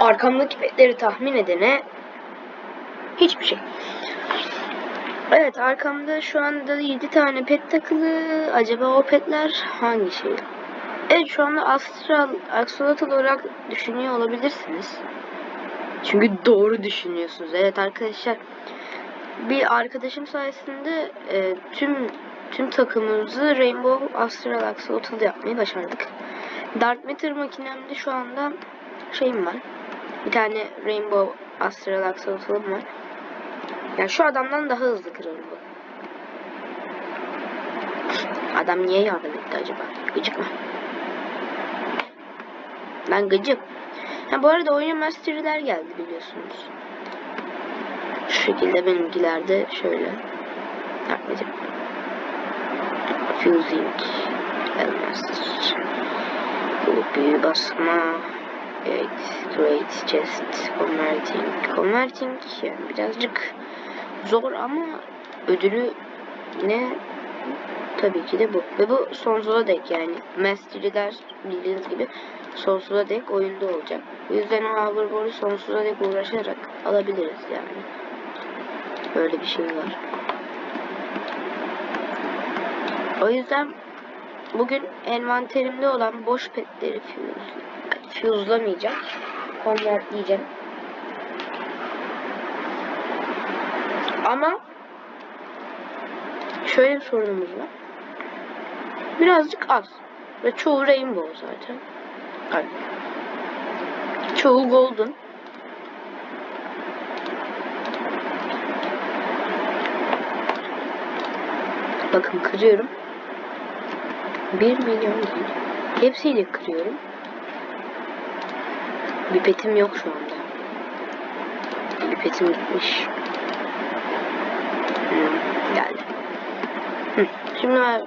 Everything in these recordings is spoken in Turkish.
Arkamdaki petleri tahmin edene hiçbir şey. Evet arkamda şu anda 7 tane pet takılı. Acaba o petler hangi şey? Evet şu anda astral, axolotl olarak düşünüyor olabilirsiniz. Çünkü doğru düşünüyorsunuz. Evet arkadaşlar bir arkadaşım sayesinde e, tüm tüm takımımızı Rainbow Astral Axolotl yapmayı başardık. Dark Matter makinemde şu anda şeyim var. Bir tane Rainbow Astral Axolotl'ım var. Yani şu adamdan daha hızlı kırarım bu. Adam niye yardım etti acaba? Gıcık mı? Ben gıcık. Ha, bu arada oyun master'ler geldi biliyorsunuz. Şu şekilde benimkiler de şöyle. Takmedim. Fusing. Elmas. Bu büyü basma. Evet. Great chest. Converting. Converting yani birazcık zor ama ödülü ne? Tabii ki de bu. Ve bu sonsuza dek yani. Mastery'ler bildiğiniz gibi sonsuza dek oyunda olacak. O yüzden o hoverboard'u sonsuza dek uğraşarak alabiliriz yani. Böyle bir şey var. O yüzden bugün envanterimde olan boş petleri fuse, fuse'lamayacağım. Convertleyeceğim. Ama şöyle bir sorunumuz var. Birazcık az. Ve çoğu rainbow zaten. Yani çoğu golden. Bakın kırıyorum. 1 milyon değil. Hepsiyle kırıyorum. Bir petim yok şu anda. Bir petim gitmiş. Hmm, geldi. Şimdi ben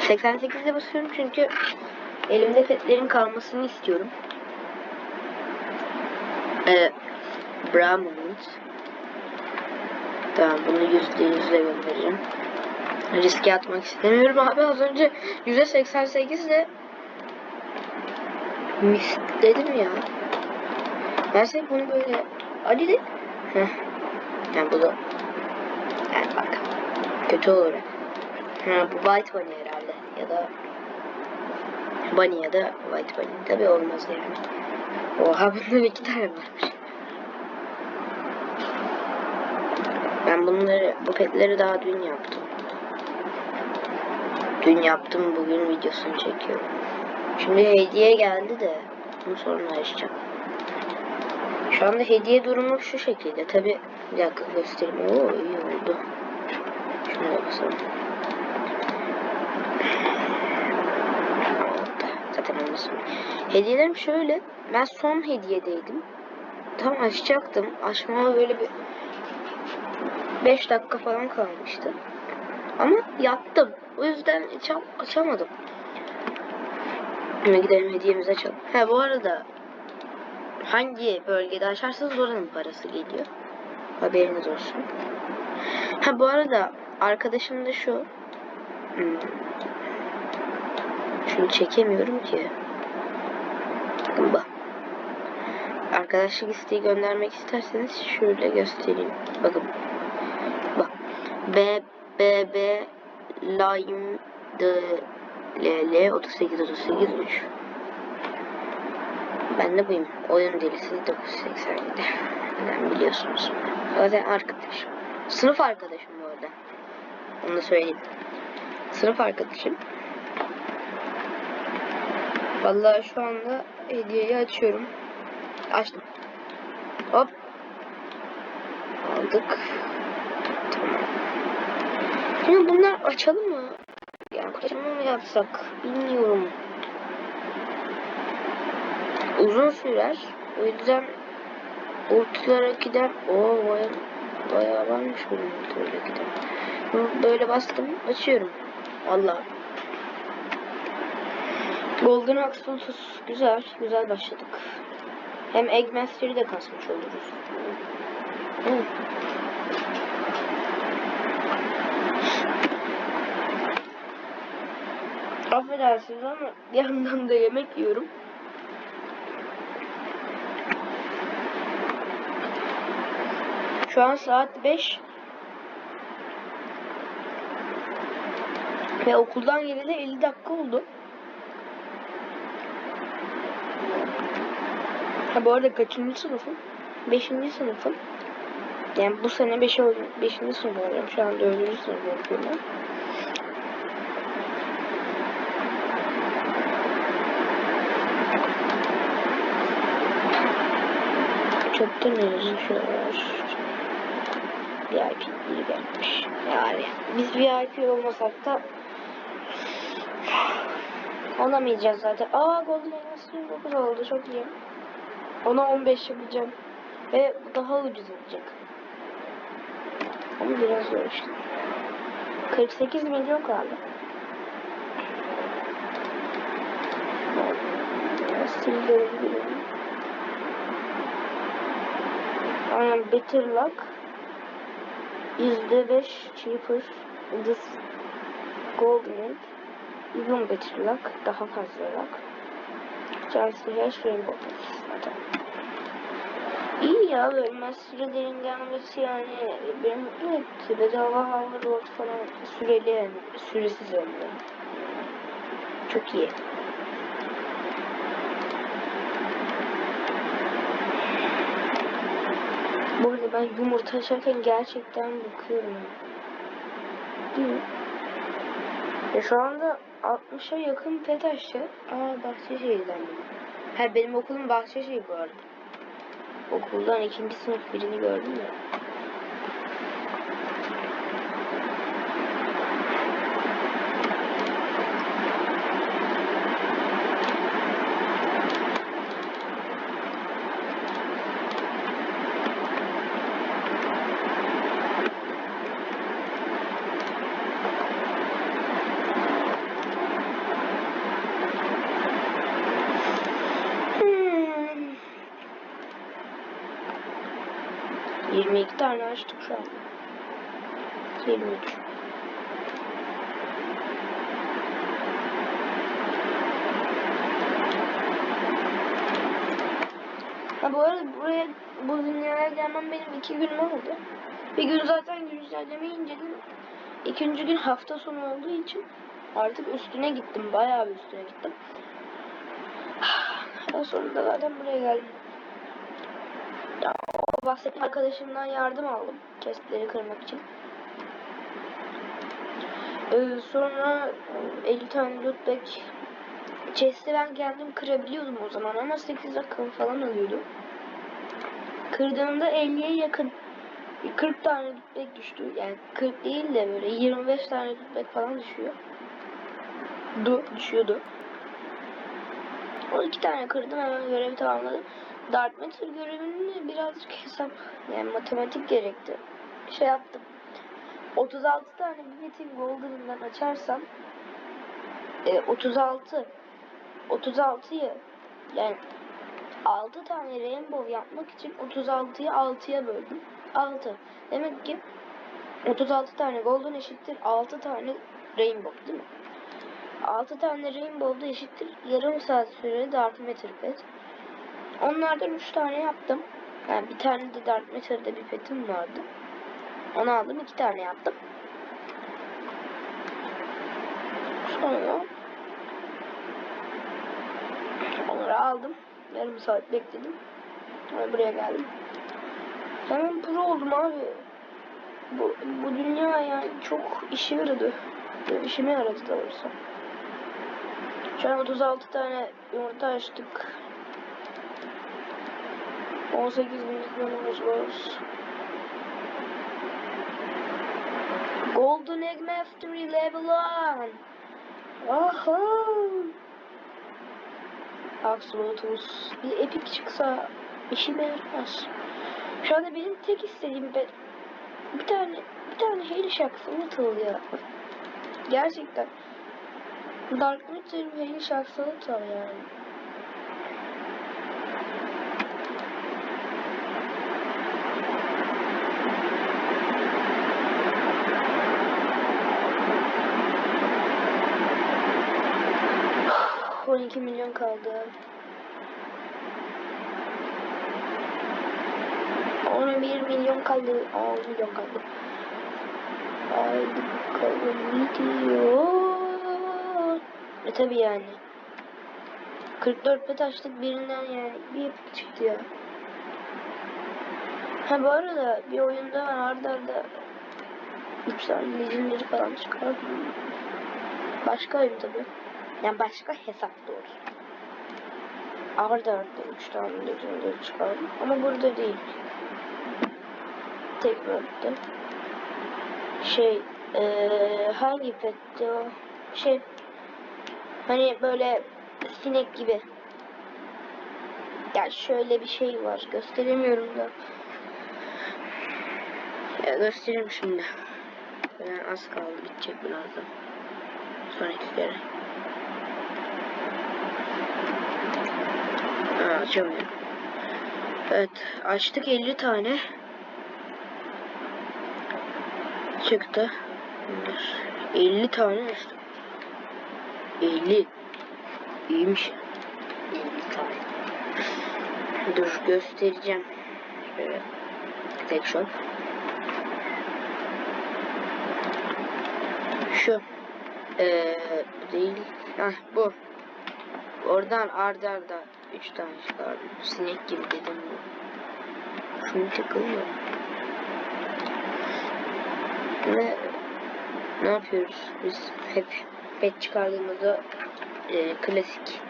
88'e basıyorum çünkü elimde petlerin kalmasını istiyorum. Ee, Brahmins. Tamam bunu yüzde yüzle göndereceğim. Riske atmak istemiyorum abi az önce yüzde 88 ile mis dedim ya. Versek bunu böyle Ali de Heh. Yani bu da yani bak kötü olur. Ha bu White Bunny herhalde ya da Bunny ya da White Bunny tabi olmaz yani. Oha bunlar iki tane varmış. Ben bunları bu petleri daha dün yaptım. Dün yaptım bugün videosunu çekiyorum. Şimdi hediye geldi de bunu sonra açacağım. Şu anda hediye durumu şu şekilde. Tabi bir dakika göstereyim. Oo iyi oldu. Şuna da basalım. Zaten olmasın. Hediyelerim şöyle. Ben son hediyedeydim. Tam açacaktım. Açmama böyle bir 5 dakika falan kalmıştı. Ama yattım. O yüzden açam açamadım. Şimdi gidelim hediyemizi açalım. Ha bu arada hangi bölgede açarsanız oranın parası geliyor. Haberiniz olsun. Ha bu arada arkadaşım da şu. Hmm. Şunu çekemiyorum ki. Bak. Arkadaşlık isteği göndermek isterseniz şöyle göstereyim. Bakın. Bak. B B B Lime D L L 38 38 3 ben de buyum. Oyun delisi 987. Yani biliyorsunuz. Zaten arkadaşım. Sınıf arkadaşım bu arada. Onu da söyleyeyim. Sınıf arkadaşım. Vallahi şu anda hediyeyi açıyorum. Açtım. Hop. Aldık. Tamam. Şimdi bunlar açalım kocaman mı yapsak? Bilmiyorum uzun sürer. O yüzden ortalara giden o baya, bayağı varmış benim ortalara giden. Böyle bastım açıyorum. Valla. Golden Axolotl güzel. Güzel başladık. Hem Egg Master'ı da kasmış oluruz. Hı. Affedersiniz ama bir yandan da yemek yiyorum. Şu an saat 5. Ve okuldan geleli 50 dakika oldu. Ha bu arada kaçıncı sınıfım? Beşinci sınıfım. Yani bu sene 5 beş olacağım. Beşinci sınıf olacağım. Şu an dördüncü sınıf okuyorum. Ben. Çöpten yazışıyorlar. VIP biri gelmiş. Yani biz VIP olmasak da olamayacağız zaten. Aa Golden Elmas 29 oldu çok iyi. Ona 15 yapacağım. Ve daha ucuz olacak. Ama biraz zor işte. 48 milyon kaldı. Silver Aynen Better Luck. %5 cheaper. This golden egg even better luck. Daha fazla luck. Chelsea hash rainbow zaten İyi ya ölmez sürelerin gelmesi yani beni mutlu etti. Bedava hava road falan süreli yani süresiz ömrü. Çok iyi. Bu arada ben yumurta açarken gerçekten bakıyorum. Değil mi? Ya şu anda 60'a yakın pet açtı. Aa Bahçeşehir'den. Ha benim okulum Bahçeşehir bu arada. Okuldan ikinci sınıf birini gördüm ya. Hmm. 22 tane açtık şu an. 23. Ha bu arada buraya bu dünyaya gelmem benim iki günüm oldu. Bir gün zaten güncellemeyi inceledim. İkinci gün hafta sonu olduğu için artık üstüne gittim. Bayağı bir üstüne gittim. En sonunda zaten buraya geldim. Ya, bahsettiğim arkadaşımdan yardım aldım. Chestleri kırmak için. Ee, sonra 50 tane loot bag chest'i ben kendim kırabiliyordum o zaman ama 8 dakika falan alıyordu. Kırdığımda 50'ye yakın 40 tane loot bag düştü. Yani 40 değil de böyle 25 tane loot bag falan düşüyor. Du düşüyordu. O iki tane kırdım hemen görevi tamamladım. Dark Matter görevini birazcık hesap yani matematik gerekti. Şey yaptım. 36 tane Binetin Golden'dan açarsam e, 36 36'yı yani 6 tane Rainbow yapmak için 36'yı 6'ya böldüm. 6. Demek ki 36 tane Golden eşittir 6 tane Rainbow değil mi? 6 tane Rainbow'da eşittir yarım saat süreli Dark Matter pet. Onlardan 3 tane yaptım. Yani bir tane de Dark Matter'da bir petim vardı. Onu aldım. 2 tane yaptım. Sonra onları aldım. Yarım saat bekledim. Sonra buraya geldim. Hemen pro oldum abi. Bu, bu dünya yani çok işe yaradı. İşime yaradı doğrusu. Şu an 36 tane yumurta açtık. 18 milyonumuz var. Golden Egg Mastery Level 1. Aha. Axolotus. Bir epik çıksa işime yaramaz. Şu anda benim tek istediğim bir, tane bir tane Hail Axolotl ya. Gerçekten. Dark Matter ve Hail Axolotl yani. On iki milyon kaldı. Ona 1 milyon kaldı. Aa milyon kaldı. Haydi bakalım gidiyor. E tabi yani. 44 pet açtık birinden yani bir yapık çıktı ya. Ha bu arada bir oyunda ben arda arda 3 tane legendary falan çıkardım. Başka oyun tabi. Yani başka hesap doğrusu. Arda arda 3 tane legendary çıkardım. Ama burada değil. Tekrarda. Şey ee, hangi petti o? Şey hani böyle sinek gibi. Ya şöyle bir şey var. Gösteremiyorum da. Ya göstereyim şimdi. Yani az kaldı. Bitecek birazdan. Sonraki kere. Ha, açamıyorum. Evet. Açtık 50 tane. Çıktı. Bunlar. 50 tane açtık. 50. İyiymiş. 50 tane. Dur göstereceğim. Şöyle. Tek shop. Şu. Ee, değil. Hah bu. Oradan arda arda 3 tane çıkardım. Sinek gibi dedim bu. Şunu tıkılıyor. Ve ne yapıyoruz? Biz hep pet çıkardığımızda e, klasik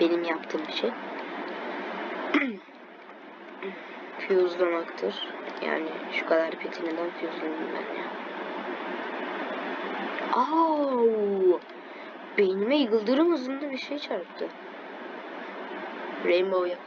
benim yaptığım bir şey. Fuse'lamaktır. Yani şu kadar peti neden fuse'lamayayım ben ya? Au! Beynime yıldırım hızında bir şey çarptı. Rainbow yap.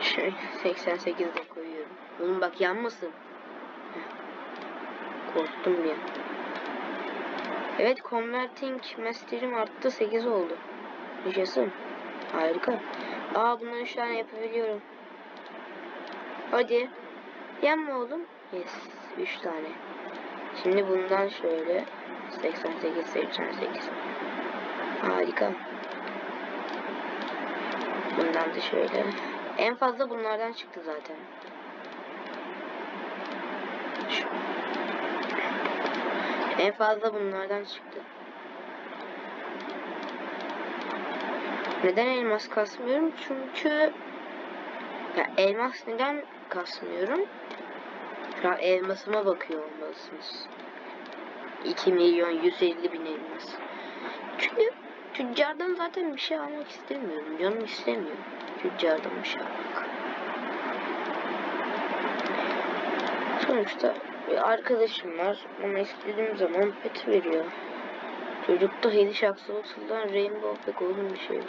Şey 88'de koyuyorum. Oğlum bak yanmasın. Korktum an. Evet converting master'im arttı 8 oldu. Yaşasın. Harika. Aa bundan 3 tane yapabiliyorum. Hadi. Yanma oğlum. Yes. 3 tane. Şimdi bundan şöyle 88 88. Harika. Bundan da şöyle. En fazla bunlardan çıktı zaten. En fazla bunlardan çıktı. Neden elmas kasmıyorum? Çünkü ya elmas neden kasmıyorum? Elmasıma bakıyor olmalısınız. 2 milyon 150 bin elmas. Çünkü tüccardan zaten bir şey almak istemiyorum. Canım istemiyor. Tüccardan bir şey almak. Sonuçta bir arkadaşım var. Ona istediğim zaman pet veriyor. Çocukta Hedi Şaksolotul'dan Rainbow pek olgun bir şey.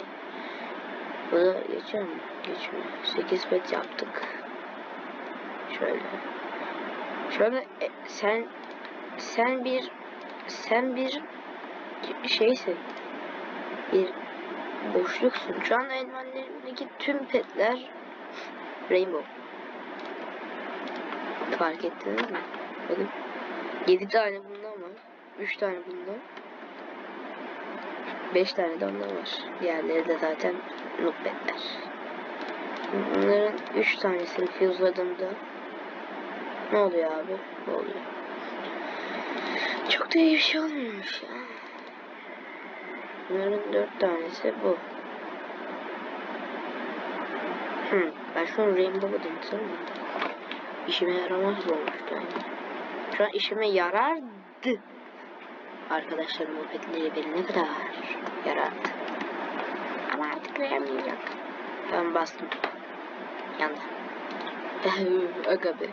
Bu da geçiyor mu? Geçmiyor. 8 pet yaptık. Şöyle. Şöyle e, sen sen bir sen bir şeysin. Bir boşluksun. Şu anda elmanlarımdaki tüm petler Rainbow. Fark ettiniz mi? Bakın. 7 tane bundan var. 3 tane bundan. 5 tane de ondan var. Diğerleri de zaten noob petler. Bunların 3 tanesini fuse'ladığımda ne oluyor abi? Ne oluyor? Çok da iyi bir şey olmuyormuş ya. Bunların 4 tanesi bu. Hmm, ben şu an Rainbow'u denesem mi? İşime yaramaz olmuştu yani. Şu an işime yarardı. Arkadaşlarım o petleri verene kadar yarardı. Ama artık veremeyecek. Ben bastım. Yandı. Aga be.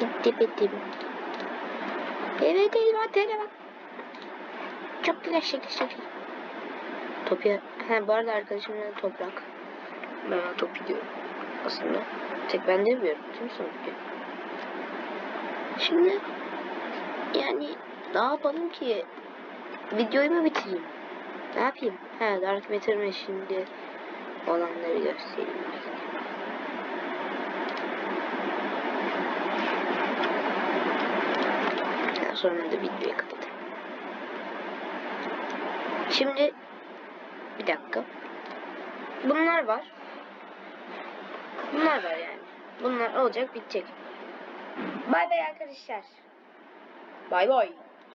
Bitti bitti bitti. Evet elma tele bak. Çok güzel şekil şekil. Topya. He bu arada arkadaşımın adı Toprak. Ben ona top diyorum. Aslında. Tek ben demiyorum. Tüm sınıf Şimdi yani ne yapalım ki? Videoyu mu bitireyim? Ne yapayım? He Dark Matter'ı şimdi olanları göstereyim. Sonra da videoyu kapatayım. Şimdi bir dakika. Bunlar var. Bunlar var yani. Bunlar olacak bitecek. Bay bay arkadaşlar. Bay bay.